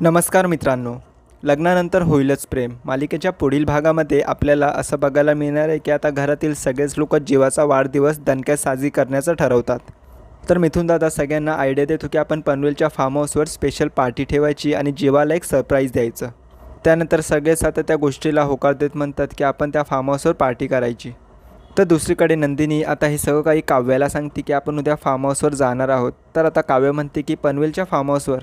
नमस्कार मित्रांनो. लग्नानंतर होईलच प्रेम. मालिकेच्या पुढील भागामध्ये आपल्याला असं बघायला मिळणार आहे की आता घरातील सगळेच लोक जीवाचा वाढदिवस दणक्यात साजरी करण्याचं ठरवतात. तर मिथून दादा सगळ्यांना आयडिया देतो की आपण पनवेलच्या फार्म हाऊसवर स्पेशल पार्टी ठेवायची आणि जीवाला एक सरप्राईज द्यायचं. त्यानंतर सगळेच आता त्या गोष्टीला होकार देत म्हणतात की आपण त्या फार्म हाऊसवर पार्टी करायची. तर दुसरीकडे नंदिनी आता हे सगळं काही काव्याला सांगते की आपण उद्या फार्म हाऊसवर जाणार आहोत. तर आता काव्य म्हणते की पनवेलच्या फार्म हाऊसवर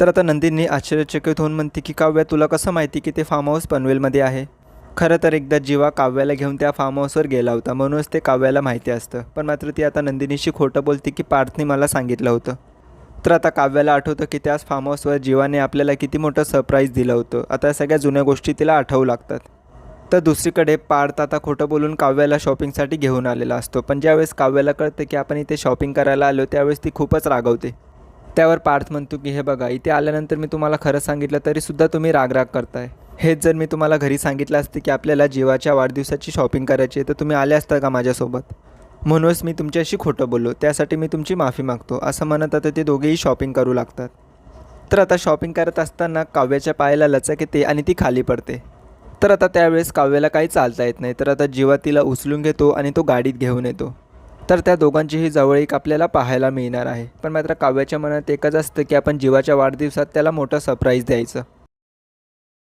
तर आता नंदिनी आश्चर्यचकित होऊन म्हणते की काव्या तुला कसं माहिती की ते फार्म हाऊस पनवेलमध्ये आहे? खरं तर एकदा जीवा काव्याला घेऊन त्या फार्म हाऊसवर गेला होता. म्हणूनच ते काव्याला माहिती असतं. पण मात्र ती आता नंदिनीशी खोटं बोलते की पार्थने मला सांगितलं होतं. तर आता काव्याला आठवतं की त्याच फार्म हाऊसवर जीवाने आपल्याला किती मोठं सरप्राईज दिलं होतं. आता सगळ्या जुन्या गोष्टी तिला आठवू लागतात. तर दुसरीकडे पार्थ आता खोटं बोलून काव्याला शॉपिंगसाठी घेऊन आलेला असतो. पण ज्यावेळेस काव्याला कळतं की आपण इथे शॉपिंग करायला आलो त्यावेळेस ती खूपच रागवते. त्यावर पार्थ म्हणतो की हे बघा इथे आल्यानंतर मी तुम्हाला खरं सांगितलं तरीसुद्धा तुम्ही रागराग करताय. हेच जर मी तुम्हाला घरी सांगितलं असते की आपल्याला जीवाच्या वाढदिवसाची शॉपिंग करायची आहे तर तुम्ही आले असता का माझ्यासोबत? म्हणूनच मी तुमच्याशी खोटं बोललो. त्यासाठी मी तुमची माफी मागतो. असं म्हणत आता ते दोघेही शॉपिंग करू लागतात. तर आता शॉपिंग करत असताना काव्याच्या पायाला लचक येते आणि ती खाली पडते. तर आता त्यावेळेस काव्याला काही चालता येत नाही. तर आता जीवा तिला उचलून घेतो आणि तो गाडीत घेऊन येतो. तर त्या दोघांचीही जवळीक आपल्याला पाहायला मिळणार आहे. पण मात्र काव्याच्या मनात एकच असतं की आपण जीवाच्या वाढदिवसात त्याला मोठं सरप्राईज द्यायचं.